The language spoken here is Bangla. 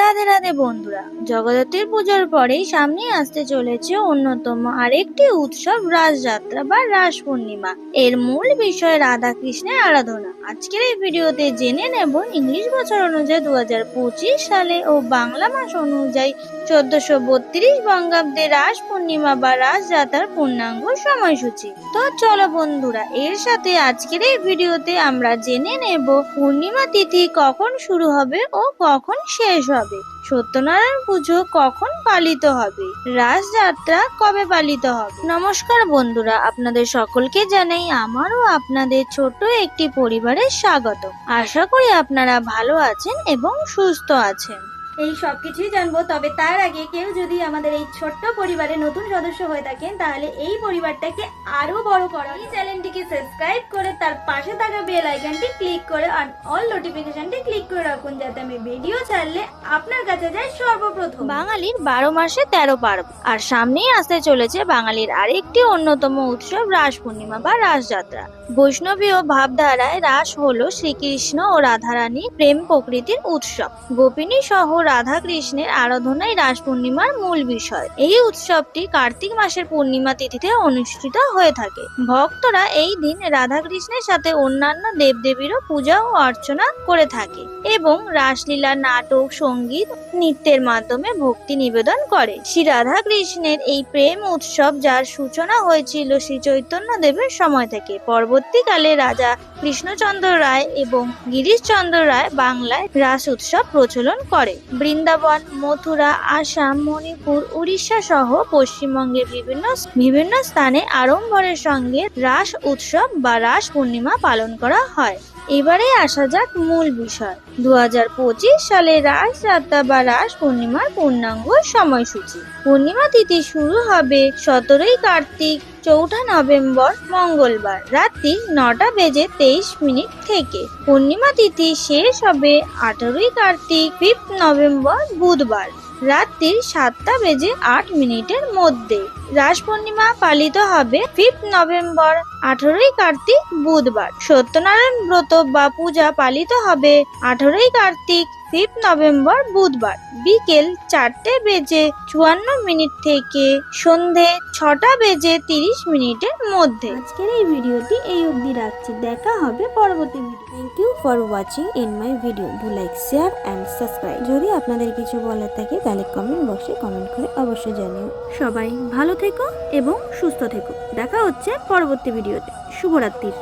রাধে রাধে বন্ধুরা, জগদ্ধাত্রীর পুজোর পরেই সামনে আসতে চলেছে অন্যতম আরেকটি উৎসব রাসযাত্রা বা রাস পূর্ণিমা। এর মূল বিষয় রাধা কৃষ্ণের আরাধনা। আজকের এই ভিডিওতে জেনে নেব ইংলিশ বছর অনুযায়ী দু হাজার পঁচিশ সালে ও বাংলা মাস অনুযায়ী চোদ্দশো বত্রিশ বঙ্গাব্দে রাস পূর্ণিমা বা রাসযাত্রার পূর্ণাঙ্গ সময়সূচি। তো চলো বন্ধুরা, এর সাথে আজকের এই ভিডিওতে আমরা জেনে নেব পূর্ণিমা তিথি কখন শুরু হবে ও কখন শেষ হবে। সত্যনারায়ণ পুজো কখন পালিত হবে? রাসযাত্রা কবে পালিত হবে? নমস্কার বন্ধুরা, আপনাদের সকলকে জানাই আমারও আপনাদের ছোট একটি পরিবারের স্বাগত আশা করি আপনারা ভালো আছেন এবং সুস্থ আছেন। এই সব কিছুই জানব। তবে তার আগে কেউ যদি আমাদের এই ছোট্ট পরিবারে নতুন সদস্য হয়ে থাকেন, তাহলে এই পরিবারটাকে আরও বড় করা। এই চ্যানেলটিকে সাবস্ক্রাইব করে তার পাশে থাকা বেল আইকনটি ক্লিক করে আর অল নোটিফিকেশনটি ক্লিক করে রাখুন, যাতে আমি ভিডিও ছাড়লে আপনার কাছে যায় সর্বপ্রথম। বাঙালির বারো মাসে তেরো পার্ব। আর সামনেই আসতে চলেছে বাঙালির আরেকটি অন্যতম উৎসব, রাস পূর্ণিমা বা রাসযাত্রা বৈষ্ণবীয় ভাবধারায় রাস হলো শ্রীকৃষ্ণ ও রাধারানী প্রেম প্রকৃতির উৎসব। গোপিনী সহ রাধা কৃষ্ণের আরাধনাই রাস পূর্ণিমার মূল বিষয়। এই উৎসবটি কার্তিক মাসের পূর্ণিমা তিথিতে অনুষ্ঠিত হয়ে থাকে। ভক্তরা এই দিন রাধা কৃষ্ণের সাথে অন্যান্য দেবদেবীরও পূজা ও অর্চনা করে থাকে এবং রাসলীলা, নাটক, সংগীত, নৃত্যের মাধ্যমে ভক্তি নিবেদন করে। শ্রী রাধা কৃষ্ণের এই প্রেম উৎসব যার সূচনা হয়েছিল শ্রী চৈতন্য দেবের সময় থেকে। পরবর্তীকালে রাজা কৃষ্ণচন্দ্র রায় এবং গিরিশচন্দ্র রায় বাংলায় রাস উৎসব প্রচলন করে। বৃন্দাবন, মথুরা, আসাম, মণিপুর উড়িষ্যা সহ পশ্চিমবঙ্গের বিভিন্ন বিভিন্ন স্থানে আড়ম্বরের সঙ্গে রাস উৎসব বা রাস পূর্ণিমা পালন করা হয়। এবারে আসা যাক মূল বিষয়। দু হাজার পঁচিশ সালে রাস যাত্রা বা রাস পূর্ণিমার পূর্ণাঙ্গ সময়সূচি। পূর্ণিমা তিথি শুরু হবে সতেরোই কার্তিক চৌঠা নভেম্বর মঙ্গলবার রাত্রি নটা বেজে তেইশ মিনিট থেকে। পূর্ণিমা তিথি শেষ হবে আঠারোই কার্তিক ফিফ নভেম্বর বুধবার। রাত্রি সাতটা বেজে আট মিনিটের মধ্যে। রাস পূর্ণিমা পালিত হবে ফিফথ নভেম্বর আঠারোই কার্তিক বুধবার। সত্যনারায়ণ ব্রত বা পূজা পালিত হবে আঠারোই কার্তিক ফিফথ নভেম্বর বুধবার। বিকেল চারটে বেজে চুয়ান্ন মিনিট থেকে সন্ধে ছটা বেজে তিরিশ মিনিটের মধ্যে। আজকের এই ভিডিওটি এই অবধি রাখছি। দেখা হবে পরবর্তী video. Thank you for watching in my video do like share and subscribe যদি আপনাদের কিছু বলার থাকে তাহলে কমেন্ট বক্সে কমেন্ট করে অবশ্যই জানিও। সবাই ভালো থেকো এবং সুস্থ থেকো। দেখা হচ্ছে পরবর্তী ভিডিওতে। শুভরাত্রির